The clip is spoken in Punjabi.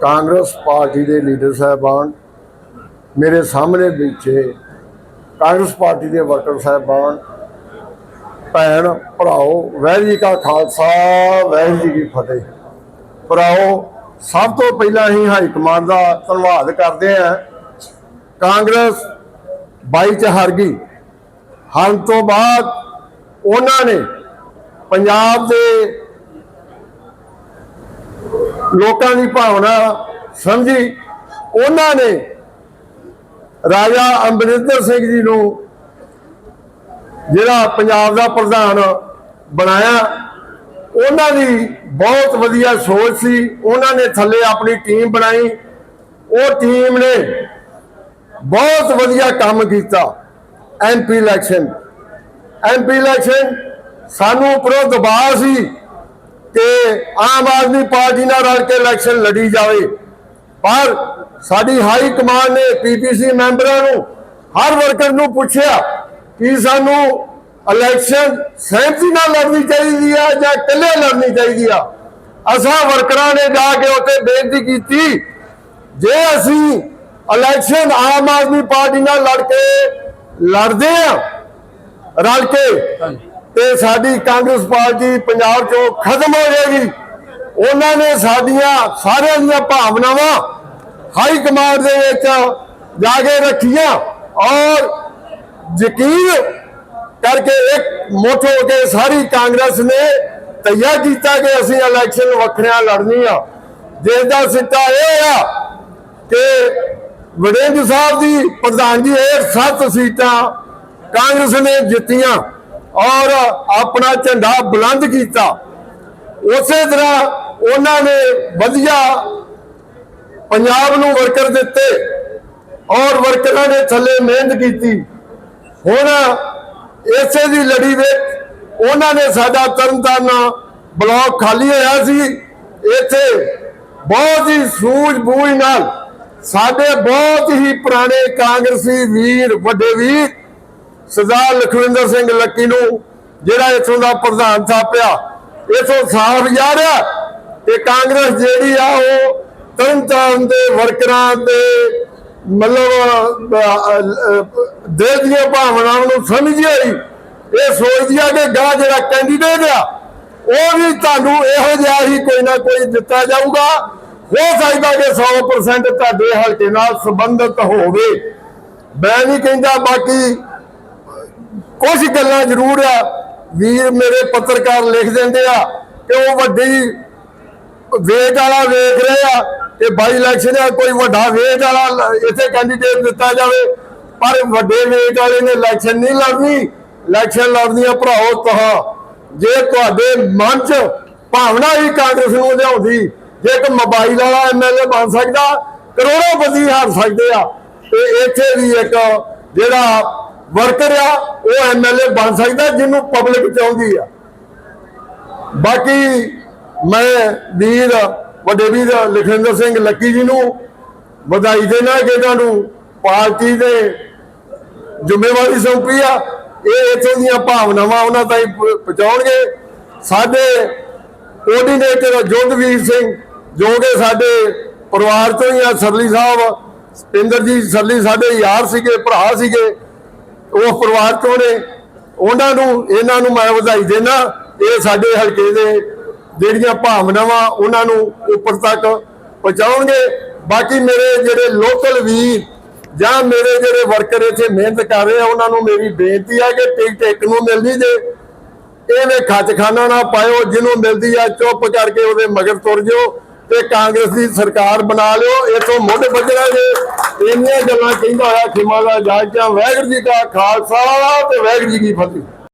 ਕਾਂਗਰਸ ਪਾਰਟੀ ਦੇ ਲੀਡਰ ਸਾਹਿਬਾਨ, ਮੇਰੇ ਸਾਹਮਣੇ ਬੈਠੇ ਕਾਂਗਰਸ ਪਾਰਟੀ ਦੇ ਵਰਕਰ ਸਾਹਿਬਾਨ, ਭੈਣ, ਭਰਾਓ ਵਾਹਿਗੁਰੂ ਜੀ ਕਾ ਖਾਲਸਾ ਵਾਹਿਗੁਰੂ ਜੀ ਕੀ ਫਤਿਹ। ਭਰਾਓ, ਸਭ ਤੋਂ ਪਹਿਲਾਂ ਹੀ ਹਾਈ ਕਮਾਂਡ ਦਾ ਧੰਨਵਾਦ ਕਰਦੇ ਹਾਂ। ਕਾਂਗਰਸ ਬਾਈ ਚ ਹਾਰ ਗਈ ਹਾਰਨ ਤੋਂ ਬਾਅਦ ਉਹਨਾਂ ਨੇ ਪੰਜਾਬ ਦੇ ਲੋਕਾਂ ਦੀ ਭਾਵਨਾ ਸਮਝੀ। ਉਹਨਾਂ ਨੇ ਰਾਜਾ ਅੰਮ੍ਰਿਤਸਰ ਸਿੰਘ ਜੀ ਨੂੰ ਜਿਹੜਾ ਪੰਜਾਬ ਦਾ ਪ੍ਰਧਾਨ ਬਣਾਇਆ, ਉਹਨਾਂ ਦੀ ਬਹੁਤ ਵਧੀਆ ਸੋਚ ਸੀ। ਉਹਨਾਂ ਨੇ ਥੱਲੇ ਆਪਣੀ ਟੀਮ ਬਣਾਈ। ਉਹ ਟੀਮ ਨੇ ਬਹੁਤ ਵਧੀਆ ਕੰਮ ਕੀਤਾ ਐਮਪੀ ਇਲੈਕਸ਼ਨ ਐਮਪੀ ਇਲੈਕਸ਼ਨ ਸਾਨੂੰ ਉਪਰੋਂ ਦਬਾਅ ਸੀ। ਆਮ ਆਦਮੀ ਪਾਰਟੀ ਨਾਲ ਰਲ ਕੇ ਇਲੈਕਸ਼ਨ ਲੜੀ ਜਾਵੇ। ਪਰ ਸਾਡੀ ਹਾਈ ਕਮਾਂਡ ਨੇ ਪੀਪੀਸੀ ਮੈਂਬਰਾਂ ਨੂੰ, ਹਰ ਵਰਕਰ ਨੂੰ ਪੁੱਛਿਆ ਕਿ ਸਾਨੂੰ ਇਲੈਕਸ਼ਨ ਸਹਿਮਤੀ ਨਾਲ ਲੜਨੀ ਚਾਹੀਦੀ ਆ ਜਾਂ ਇਕੱਲੇ ਲੜਨੀ ਚਾਹੀਦੀ ਆ। ਅਸਾਂ ਵਰਕਰਾਂ ਨੇ ਜਾ ਕੇ ਉੱਥੇ ਬੇਨਤੀ ਕੀਤੀ, ਜੇ ਅਸੀਂ ਇਲੈਕਸ਼ਨ ਆਮ ਆਦਮੀ ਪਾਰਟੀ ਨਾਲ ਲੜ ਕੇ ਲੜਦੇ ਆ, ਰਲ ਕੇ ਤੇ ਸਾਡੀ ਕਾਂਗਰਸ ਪਾਰਟੀ ਪੰਜਾਬ ਚੋਂ ਖਤਮ ਹੋ ਜਾਏਗੀ। ਉਹਨਾਂ ਨੇ ਸਾਡੀਆਂ ਸਾਰਿਆਂ ਦੀਆਂ ਭਾਵਨਾਵਾਂ ਹਾਈ ਕਮਾਂਡ ਦੇ ਵਿੱਚ ਜਾ ਕੇ ਰੱਖੀਆਂ ਔਰ ਯਕੀਨ ਕਰਕੇ ਇੱਕ ਮੁੱਠ ਹੋ ਕੇ ਸਾਰੀ ਕਾਂਗਰਸ ਨੇ ਤੈਯਾਰ ਕੀਤਾ ਕਿ ਅਸੀਂ ਇਲੈਕਸ਼ਨ ਵੱਖਰਿਆਂ ਲੜਨੀ ਆ। ਜਿਸ ਦਾ ਸਿੱਟਾ ਇਹ ਆ ਕਿ ਵੜਿੰਗ ਸਾਹਿਬ ਦੀ ਪ੍ਰਧਾਨਗੀ ਹੇਠ ਸੱਤ ਸੀਟਾਂ ਕਾਂਗਰਸ ਨੇ ਜਿੱਤੀਆਂ। ਔਰ ਆਪਣਾ ਝੰਡਾ ਬੁਲੰਦ ਕੀਤਾ। ਉਸੇ ਤਰ੍ਹਾਂ ਉਹਨਾਂ ਨੇ ਵਧੀਆ ਪੰਜਾਬ ਨੂੰ ਵਰਕਰ ਦਿੱਤੇ ਔਰ ਵਰਕਰਾਂ ਨੇ ਥੱਲੇ ਮਿਹਨਤ ਕੀਤੀ। ਹੁਣ ਇਸੇ ਦੀ ਲੜੀ ਵਿੱਚ ਉਹਨਾਂ ਨੇ ਸਾਡਾ ਤਰਨਤਾਰਨ ਬਲਾਕ ਖਾਲੀ ਹੋਇਆ ਸੀ। ਇੱਥੇ ਬਹੁਤ ਹੀ ਸੂਝ-ਬੂਝ ਨਾਲ ਸਾਡੇ ਬਹੁਤ ਹੀ ਪੁਰਾਣੇ ਕਾਂਗਰਸੀ ਵੀਰ, ਵੱਡੇ ਵੀਰ ਸਰਦਾਰ ਲਖਵਿੰਦਰ ਸਿੰਘ ਲੱਕੀ ਨੂੰ ਜਿਹੜਾ ਇੱਥੋਂ ਦਾ ਪ੍ਰਧਾਨ ਥਾਪਿਆ ਇਥੋਂ ਸਾਫ਼ ਜਾ ਰਿਹਾ ਕਿ ਕਾਂਗਰਸ ਜਿਹੜੀ ਆ ਉਹ ਤਰਨਤਾਰਨ ਦੇ ਵਰਕਰਾਂ ਦੇ ਮਤਲਬ ਅਹ, ਦੀਆਂ ਭਾਵਨਾਵਾਂ ਨੂੰ ਸਮਝੀ ਹੋਈ ਇਹ ਸੋਚਦੀ ਆ ਕਿ ਗਾ ਜਿਹੜਾ ਕੈਂਡੀਡੇਟ ਆ ਉਹ ਵੀ ਤੁਹਾਨੂੰ ਇਹੋ ਜਿਹਾ ਹੀ ਕੋਈ ਨਾ ਕੋਈ ਦਿੱਤਾ ਜਾਊਗਾ। ਹੋ ਸਕਦਾ ਕਿ 100% ਤੁਹਾਡੇ ਹਲਕੇ ਨਾਲ ਸੰਬੰਧਿਤ ਹੋਵੇ। ਮੈਂ ਨਹੀਂ ਕਹਿੰਦਾ ਬਾਕੀ ਕੁਝ ਗੱਲਾਂ ਜ਼ਰੂਰ ਆ ਵੀਰ ਮੇਰੇ ਪੱਤਰਕਾਰ ਲਿਖ ਦਿੰਦੇ ਆ ਕਿ ਉਹ ਵੱਡੀ ਵੇਟ ਵਾਲਾ ਵੇਖ ਰਹੇ ਆ ਕਿ ਬਾਈ ਇਲੈਕਸ਼ਨ ਆ, ਕੋਈ ਵੱਡਾ ਵੇਟ ਵਾਲਾ ਇੱਥੇ ਕੈਂਡੀਡੇਟ ਦਿੱਤਾ ਜਾਵੇ, ਪਰ ਵੱਡੇ ਵੇਟ ਵਾਲੇ ਨੇ ਇਲੈਕਸ਼ਨ ਨਹੀਂ ਲੜਨੀ। ਇਲੈਕਸ਼ਨ ਲੜਨੀਆਂ ਭਰਾਓ, ਤਹਾਂ, ਜੇ ਤੁਹਾਡੇ ਮਨ 'ਚ ਭਾਵਨਾ ਹੀ ਕਾਂਗਰਸ ਨੂੰ ਲਿਆਉਂਦੀ, ਜੇ ਇੱਕ ਮੋਬਾਈਲ ਵਾਲਾ ਐਮਐਲਏ ਬਣ ਸਕਦਾ, ਕਰੋੜਾਂ ਬੰਦੀ ਹਾਰ ਸਕਦੇ ਆ। ਤੇ ਇੱਥੇ ਵੀ ਇੱਕ ਜਿਹੜਾ ਵਰਕਰ ਆ, ਉਹ ਐਮਐਲਏ ਬਣ ਸਕਦਾ, ਜਿਹਨੂੰ ਪਬਲਿਕ ਚਾਹੁੰਦੀ ਆ। ਬਾਕੀ ਮੈਂ ਵੀਰ, ਵੱਡੇ ਵੀਰ ਲਖਵਿੰਦਰ ਸਿੰਘ ਲੱਕੀ ਜੀ ਨੂੰ ਵਧਾਈ ਦੇਣਾ ਕਿ ਇਹਨਾਂ ਨੂੰ ਪਾਰਟੀ ਦੇ ਜ਼ਿੰਮੇਵਾਰੀ ਸੌਂਪੀ ਆ। ਇਹ ਇੱਥੋਂ ਦੀਆਂ ਭਾਵਨਾਵਾਂ ਉਹਨਾਂ ਤਾਈਂ ਪਹੁੰਚਾਉਣਗੇ। ਸਾਡੇ ਕੋਆਰਡੀਨੇਟਰ ਜੋਧਵੀਰ ਸਿੰਘ, ਜੋ ਕਿ ਸਾਡੇ ਪਰਿਵਾਰ ਤੋਂ ਹੀ ਆ, ਸਰਲੀ ਸਾਹਿਬ ਸਪਿੰਦਰ ਜੀ ਸਰਲੀ ਸਾਡੇ ਯਾਰ ਸੀਗੇ, ਭਰਾ ਸੀਗੇ। ਉਹ ਪਰਿਵਾਰ ਚੋਂ ਨੇ। ਉਹਨਾਂ ਨੂੰ, ਇਹਨਾਂ ਨੂੰ ਮੈਂ ਵਧਾਈ ਦੇਣਾ ਇਹ ਸਾਡੇ ਹਲਕੇ ਦੇ ਜਿਹੜੀਆਂ ਭਾਵਨਾਵਾਂ ਉਹਨਾਂ ਨੂੰ ਉੱਪਰ ਤੱਕ ਪਹੁੰਚਾਉਣਗੇ। ਬਾਕੀ ਮੇਰੇ ਜਿਹੜੇ ਲੋਕਲ ਵੀਰ ਜਾਂ ਮੇਰੇ ਜਿਹੜੇ ਵਰਕਰ ਇੱਥੇ ਮਿਹਨਤ ਕਰ ਰਹੇ ਆ, ਉਹਨਾਂ ਨੂੰ ਮੇਰੀ ਬੇਨਤੀ ਆ ਕਿ ਟਿਕਟ ਇੱਕ ਨੂੰ ਮਿਲਦੀ ਜੇ। ਇਹਨੇ ਖੱਚਖਾਨਾ ਨਾ ਪਾਇਓ, ਜਿਹਨੂੰ ਮਿਲਦੀ ਆ, ਚੁੱਪ ਕਰਕੇ ਉਹਦੇ ਮਗਰ ਤੁਰ ਜਾਓ ਤੇ ਕਾਂਗਰਸ ਦੀ ਸਰਕਾਰ ਬਣਾ ਲਿਓ। ਇਥੋਂ ਮੁੱਢ ਵੱਜਣਾ ਜੇ। ਇੰਨੀਆਂ ਗੱਲਾਂ ਕਹਿੰਦਾ ਹੋਇਆ, ਖਿਮਾ ਦਾ ਜਾਜਾਂ ਵਾਹਿਗੁਰੂ ਜੀ ਕਾ ਖਾਲਸਾ ਤੇ ਵਾਹਿਗੁਰੂ ਜੀ ਕੀ ਫਤਿਹ।